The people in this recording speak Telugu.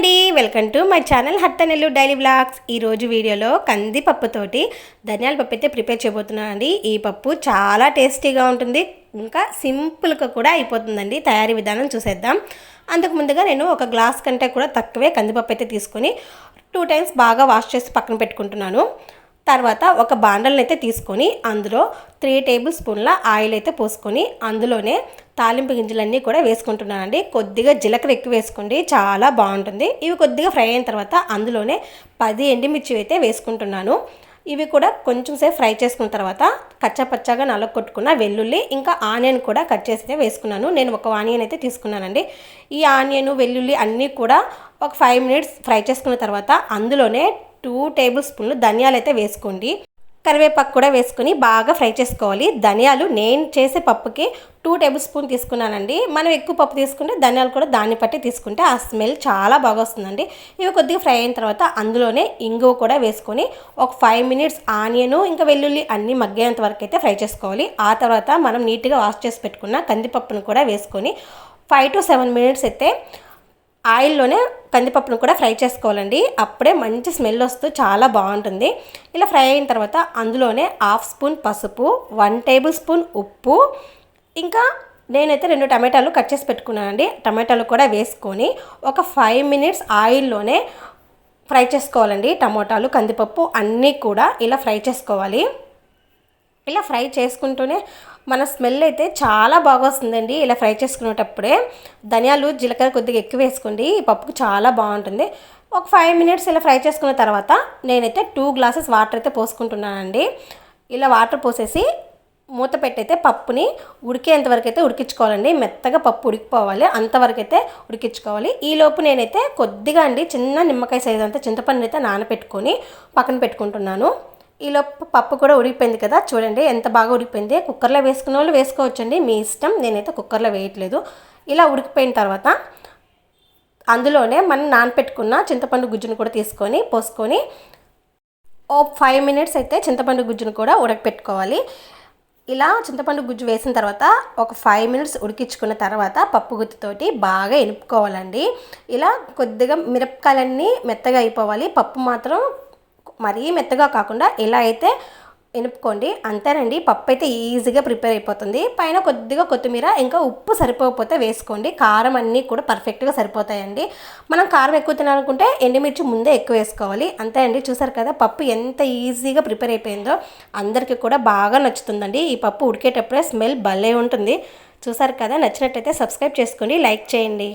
అండి. వెల్కమ్ టు మై ఛానల్ హట్టనెల్లు డైలీ బ్లాగ్స్ ఈరోజు వీడియోలో కందిపప్పుతోటి ధనియాల పప్పు అయితే ప్రిపేర్ చేయబోతున్నాను అండి ఈ పప్పు చాలా టేస్టీగా ఉంటుంది. ఇంకా సింపుల్గా కూడా అయిపోతుందండి. తయారీ విధానం చూసేద్దాం. అందుకు ముందుగా నేను ఒక గ్లాస్ కంటే కూడా తక్కువే కందిపప్పు అయితే తీసుకొని టూ టైమ్స్ బాగా వాష్ చేసి పక్కన పెట్టుకుంటున్నాను. తర్వాత ఒక బాండల్ని అయితే తీసుకొని అందులో త్రీ టేబుల్ స్పూన్ల ఆయిల్ అయితే పోసుకొని అందులోనే తాలింపు గింజలన్నీ కూడా వేసుకుంటున్నానండి. కొద్దిగా జీలకర్ర ఎక్కువ వేసుకోండి చాలా బాగుంటుంది. ఇవి కొద్దిగా ఫ్రై అయిన తర్వాత అందులోనే పది ఎండిమిర్చి అయితే వేసుకుంటున్నాను. ఇవి కూడా కొంచెం సేపు ఫ్రై చేసుకున్న తర్వాత కచ్చపచ్చగా నలగొట్టుకున్న వెల్లుల్లి ఇంకా ఆనియన్ కూడా కట్ చేసి వేసుకున్నాను. నేను ఒక ఆనియన్ అయితే తీసుకున్నానండి. ఈ ఆనియన్ వెల్లుల్లి అన్నీ కూడా ఒక ఫైవ్ మినిట్స్ ఫ్రై చేసుకున్న తర్వాత అందులోనే టూ టేబుల్ స్పూన్లు ధనియాలు అయితే వేసుకోండి. కరివేపాకు కూడా వేసుకొని బాగా ఫ్రై చేసుకోవాలి. ధనియాలు నేను చేసే పప్పుకి టూ టేబుల్ స్పూన్ తీసుకున్నానండి. మనం ఎక్కువ పప్పు తీసుకుంటే ధనియాలు కూడా దాన్ని బట్టి తీసుకుంటే ఆ స్మెల్ చాలా బాగా వస్తుందండి. ఇవి కొద్దిగా ఫ్రై అయిన తర్వాత అందులోనే ఇంగువ కూడా వేసుకొని ఒక ఫైవ్ మినిట్స్ ఆనియను ఇంకా వెల్లుల్లి అన్నీ మగ్గేంత వరకు అయితే ఫ్రై చేసుకోవాలి. ఆ తర్వాత మనం నీట్గా వాష్ చేసి పెట్టుకున్న కందిపప్పును కూడా వేసుకొని ఫైవ్ టు సెవెన్ మినిట్స్ అయితే ఆయిల్లోనే కందిపప్పును కూడా ఫ్రై చేసుకోవాలండి. అప్పుడే మంచి స్మెల్ వస్తూ చాలా బాగుంటుంది. ఇలా ఫ్రై అయిన తర్వాత అందులోనే హాఫ్ స్పూన్ పసుపు వన్ టేబుల్ స్పూన్ ఉప్పు. ఇంకా నేనైతే రెండు టమాటాలు కట్ చేసి పెట్టుకున్నానండి. టమాటాలు కూడా వేసుకొని ఒక ఫైవ్ మినిట్స్ ఆయిల్లోనే ఫ్రై చేసుకోవాలండి. టమోటాలు కందిపప్పు అన్నీ కూడా ఇలా ఫ్రై చేసుకోవాలి. ఇలా ఫ్రై చేసుకుంటూనే మన స్మెల్ అయితే చాలా బాగా వస్తుందండి. ఇలా ఫ్రై చేసుకునేటప్పుడే ధనియాలు జీలకర్ర కొద్దిగా ఎక్కువ వేసుకోండి. ఈ పప్పుకు చాలా బాగుంటుంది. ఒక ఫైవ్ మినిట్స్ ఇలా ఫ్రై చేసుకున్న తర్వాత నేనైతే టూ గ్లాసెస్ వాటర్ అయితే పోసుకుంటున్నానండి. ఇలా వాటర్ పోసేసి మూత పెట్టయితే పప్పుని ఉడికేంత వరకు అయితే ఉడికించుకోవాలండి. మెత్తగా పప్పు ఉడికిపోవాలి. అంతవరకు అయితే ఉడికించుకోవాలి. ఈలోపు నేనైతే కొద్దిగా అండి చిన్న నిమ్మకాయ సైజ్ అంతా చింతపండు అయితే నానబెట్టుకొని పక్కన పెట్టుకుంటున్నాను. ఈలోపు పప్పు కూడా ఉడికిపోయింది కదా చూడండి ఎంత బాగా ఉడికిపోయింది. కుక్కర్లో వేసుకున్న వాళ్ళు వేసుకోవచ్చండి మీ ఇష్టం. నేనైతే కుక్కర్లో వేయట్లేదు. ఇలా ఉడికిపోయిన తర్వాత అందులోనే మనం నానపెట్టుకున్న చింతపండు గుజ్జును కూడా తీసుకొని పోసుకొని ఓ ఫైవ్ మినిట్స్ అయితే చింతపండు గుజ్జును కూడా ఉడకపెట్టుకోవాలి. ఇలా చింతపండు గుజ్జు వేసిన తర్వాత ఒక ఫైవ్ మినిట్స్ ఉడికించుకున్న తర్వాత పప్పు గుత్తితోటి బాగా ఎనుపుకోవాలండి ఇలా కొద్దిగా మిరపకాయలన్నీ మెత్తగా అయిపోవాలి. పప్పు మాత్రం మరీ మెత్తగా కాకుండా ఇలా అయితే ఎనుపుకోండి. అంతేనండి. పప్పు అయితే ఈజీగా ప్రిపేర్ అయిపోతుంది. పైన కొద్దిగా కొత్తిమీర ఇంకా ఉప్పు సరిపోకపోతే వేసుకోండి. కారం అన్నీ కూడా పర్ఫెక్ట్గా సరిపోతాయండి. మనం కారం ఎక్కువ తినాలనుకుంటే ఎండుమిర్చి ముందే ఎక్కువ వేసుకోవాలి. అంతే అండి. చూసారు కదా పప్పు ఎంత ఈజీగా ప్రిపేర్ అయిపోయిందో. అందరికీ కూడా బాగా నచ్చుతుందండి. ఈ పప్పు ఉడికేటప్పుడే స్మెల్ భలే ఉంటుంది. చూసారు కదా నచ్చినట్టయితే సబ్స్క్రైబ్ చేసుకోండి. లైక్ చేయండి.